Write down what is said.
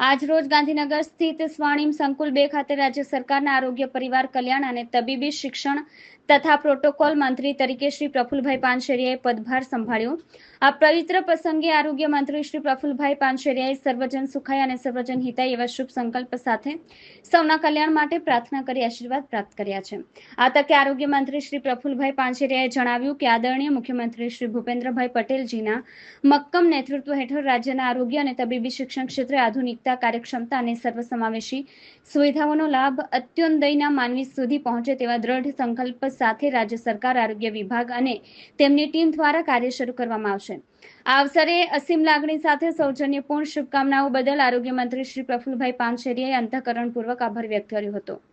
આજ રોજ ગાંધીનગર સ્થિત સ્વર્ણિમ સંકુલ બે ખાતે રાજ્ય સરકારના આરોગ્ય પરિવાર કલ્યાણ અને તબીબી શિક્ષણ તથા પ્રોટોકોલ મંત્રી તરીકે શ્રી પ્રફુલભાઈ પાનશેરિયાએ પદભાર સંભાળ્યો. આ પવિત્ર પ્રસંગે આરોગ્ય મંત્રી શ્રી પ્રફુલભાઈ પાનશેરિયાએ સર્વજન સુખાય અને સર્વજન હિતાય એવા શુભ સંકલ્પ સાથે સૌના કલ્યાણ માટે પ્રાર્થના કરી, આશીર્વાદ પ્રાપ્ત કર્યા છે. આ તકે આરોગ્ય મંત્રી શ્રી પ્રફુલભાઈ પાનશેરિયાએ જણાવ્યું કે આદરણીય મુખ્યમંત્રી શ્રી ભૂપેન્દ્રભાઈ પટેલજીના મક્કમ નેતૃત્વ હેઠળ રાજ્યના આરોગ્ય અને તબીબી શિક્ષણ ક્ષેત્રે આધુનિકતા કાર્યક્ષમતા અને સર્વસમાવેશી સુવિધાઓનો લાભ અત્યોદયના માનવી સુધી પહોંચે તેવા દ્રઢ સંકલ્પ સાથે રાજ્ય સરકાર, આરોગ્ય વિભાગ અને તેમની ટીમ દ્વારા કાર્ય શરૂ કરવામાં આવશે. આ અવસરે અસીમ લાગણી સાથે સૌજન્યપૂર્ણ શુભકામનાઓ બદલ આરોગ્ય મંત્રી શ્રી પ્રફુલભાઈ પાનશેરીએ અંતઃકરણપૂર્વક આભાર વ્યક્ત કર્યો હતો.